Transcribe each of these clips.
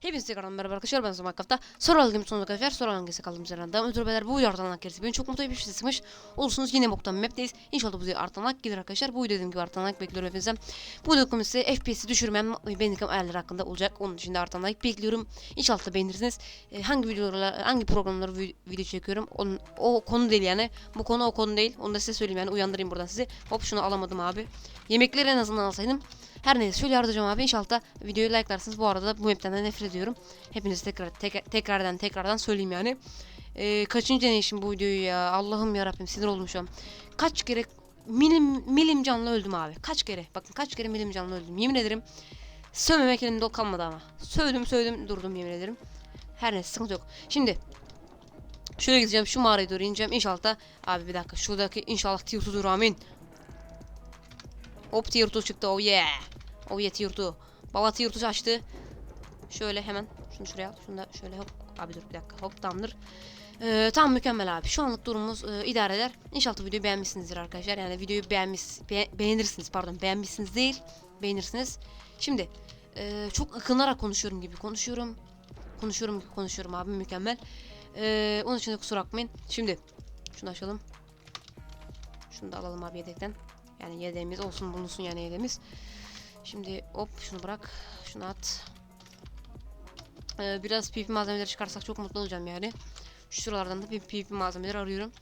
Hepinize tekrardan merhaba arkadaşlar ben Zaman Kafta Soru algım sonuna kadar soru algısı kaldım üzerinden Devam. Ediyor beyler bu video artan like gelirse beni çok mutlu bir şey sıkmış Olursunuz. Yine boktan map'teyiz. İnşallah bu video artan like gelir arkadaşlar. Bu video dediğim gibi artan like bekliyorum hepinizden Bu video konusu FPS'i düşürmem benim ayarları hakkında olacak. Onun için de artan bekliyorum. İnşallah da beğenirsiniz. E, Hangi videolarla hangi programları vi- video çekiyorum onun, O konu değil yani. Bu konu o konu değil. Onu da size söyleyeyim yani uyandırayım buradan sizi. Hop şunu alamadım abi. Yemekleri en azından alsaydım her neyse şöyle yardımcım abi inşallah da videoyu likelarsınız. Bu arada bu map'ten nefret ediyorum. Hepiniz tekrar tek, tekrardan tekrardan söyleyeyim yani. Ee, kaçıncı deneyişim bu videoyu ya. Allah'ım ya Rabbim sinir oldum şu an. Kaç kere milim milim canlı öldüm abi. Kaç kere. Bakın kaç kere milim canlı öldüm. Yemin ederim. Sövmemek elimde kalmadı ama. Sövdüm sövdüm durdum yemin ederim. Her neyse sıkıntı yok. Şimdi Şöyle gideceğim şu mağaraya doğru ineceğim. İnşallah da abi bir dakika şuradaki inşallah tier 2'dur amin. Hop tier 2 çıktı oh yeah. Oh yeah tier 2. Baba tier 2 açtı. Şöyle hemen şunu şuraya. Şunu da şöyle hop. Abi dur bir dakika hop tamamdır. Ee, tam mükemmel abi. Şu anlık durumumuz e, idare eder. İnşallah videoyu beğenmişsinizdir arkadaşlar. Yani videoyu beğenmiş, be- beğenirsiniz pardon. Beğenmişsiniz değil. Beğenirsiniz. Şimdi e, çok akınarak konuşuyorum gibi konuşuyorum. Konuşuyorum gibi konuşuyorum abi mükemmel. Ee, onun için de kusura bakmayın. Şimdi şunu açalım. Şunu da alalım abi yedekten. Yani yedeğimiz olsun bulunsun yani yedeğimiz. Şimdi hop şunu bırak. Şunu at. Ee, biraz PvP malzemeleri çıkarsak çok mutlu olacağım yani. Şu sıralardan da bir PvP malzemeleri arıyorum.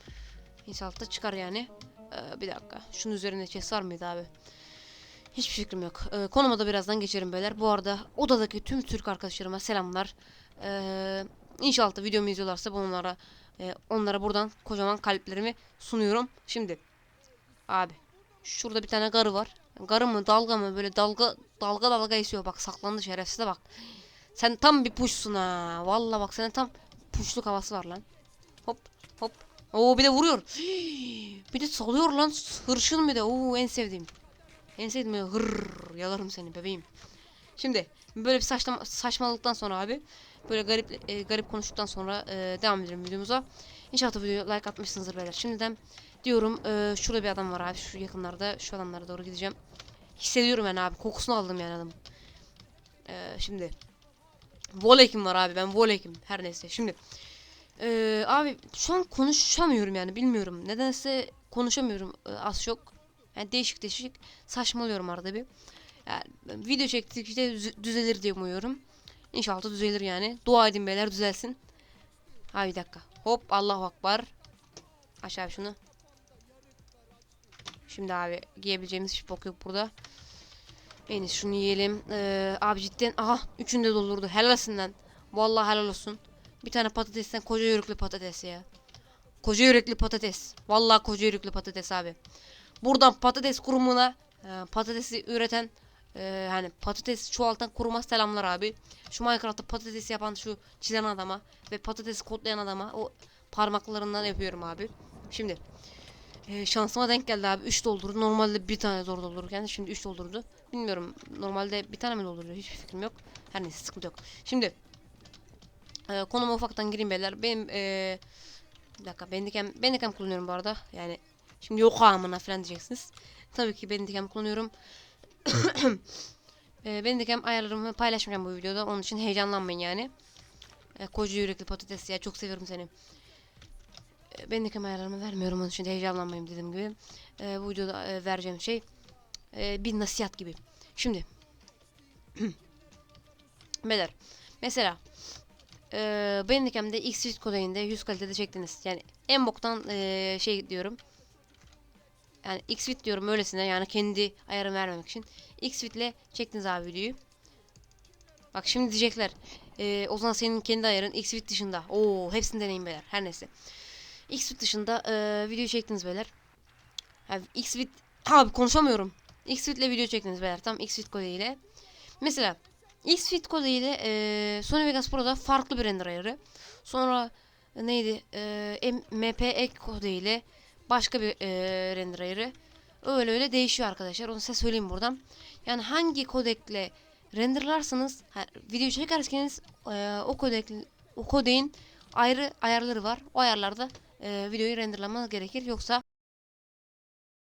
İnşallah da çıkar yani. Ee, bir dakika. Şunun üzerinde chest var mıydı abi? Hiçbir fikrim yok. Ee, konuma da birazdan geçerim beyler. Bu arada odadaki tüm Türk arkadaşlarıma selamlar. Ee, inşallah da videomu izliyorlarsa bunlara e, onlara buradan kocaman kalplerimi sunuyorum. Şimdi abi şurada bir tane garı var. Garı mı dalga mı böyle dalga dalga dalga esiyor bak saklandı şerefsize bak. Sen tam bir puşsun ha. Vallahi bak senin tam puşluk havası var lan. Hop hop. Oo bir de vuruyor. Bir de salıyor lan. Hırşın bir de. Oo en sevdiğim. En sevdiğim böyle hırr yalarım seni bebeğim. Şimdi böyle bir saçma, saçmalıktan sonra abi böyle garip e, garip konuştuktan sonra e, devam edelim videomuza. İnşallah videoya like atmışsınızdır beyler. Şimdiden diyorum e, şurada bir adam var abi şu yakınlarda şu adamlara doğru gideceğim. Hissediyorum yani abi kokusunu aldım yani adamın. E, şimdi Volekim var abi ben volekim her neyse. Şimdi e, abi şu an konuşamıyorum yani bilmiyorum. Nedense konuşamıyorum e, az çok. Yani değişik değişik saçmalıyorum arada bir. Yani video çektikçe düz- düzelir diye umuyorum. İnşallah da düzelir yani. Dua edin beyler düzelsin. Ha bir dakika. Hop Allahu Akbar. Aşağı şunu Şimdi abi giyebileceğimiz hiçbir bok yok burada. En şunu yiyelim. Ee, abi cidden aha üçünü de doldurdu. Helal. Vallahi helal olsun. Bir tane patatesten koca yörüklü patates ya. Koca yürekli patates. Vallahi koca yürekli patates abi. Buradan patates kurumuna e, patatesi üreten e, hani patates çoğaltan kuruma selamlar abi. Şu Minecraft'ta patates yapan şu çizen adama ve patatesi kodlayan adama o parmaklarından yapıyorum abi. Şimdi ee, şansıma denk geldi abi 3 doldurdu. Normalde bir tane zor doldururken şimdi 3 doldurdu. Bilmiyorum. Normalde bir tane mi dolduruyor? Hiçbir fikrim yok. Her neyse sıkıntı yok. Şimdi e, konuma ufaktan gireyim beyler. Benim e, bir dakika bendikem bendikem kullanıyorum bu arada. Yani şimdi yok amına falan diyeceksiniz. Tabii ki bendikem kullanıyorum. e, bendikem ayarlarımı paylaşmayacağım bu videoda. Onun için heyecanlanmayın yani. E, koca yürekli patates ya çok seviyorum seni. Ben de ayarlarımı vermiyorum onun için heyecanlanmayayım dediğim gibi. E, bu videoda e, vereceğim şey e, bir nasihat gibi. Şimdi Beyler mesela e, Bandicam'de X kodayında 100 kalitede çektiniz. Yani en boktan e, şey diyorum. Yani Xfit diyorum öylesine yani kendi ayarımı vermemek için. Xfit ile çektiniz abi videoyu. Bak şimdi diyecekler. E, o zaman senin kendi ayarın Xfit dışında. Oo hepsini deneyin beyler. Her neyse. Xfit dışında e, video çektiniz beyler. Yani Xfit abi konuşamıyorum. Xfit ile video çektiniz beyler. Tam Xfit kodu ile. Mesela Xfit kodu ile e, Sony Vegas Pro'da farklı bir render ayarı. Sonra e, neydi? E, MPE kodu ile başka bir e, render ayarı. Öyle öyle değişiyor arkadaşlar. Onu size söyleyeyim buradan. Yani hangi kodekle renderlarsanız video çekerseniz e, o kodek o kodeğin ayrı ayarları var. O ayarlarda videoyu renderlamanız gerekir. Yoksa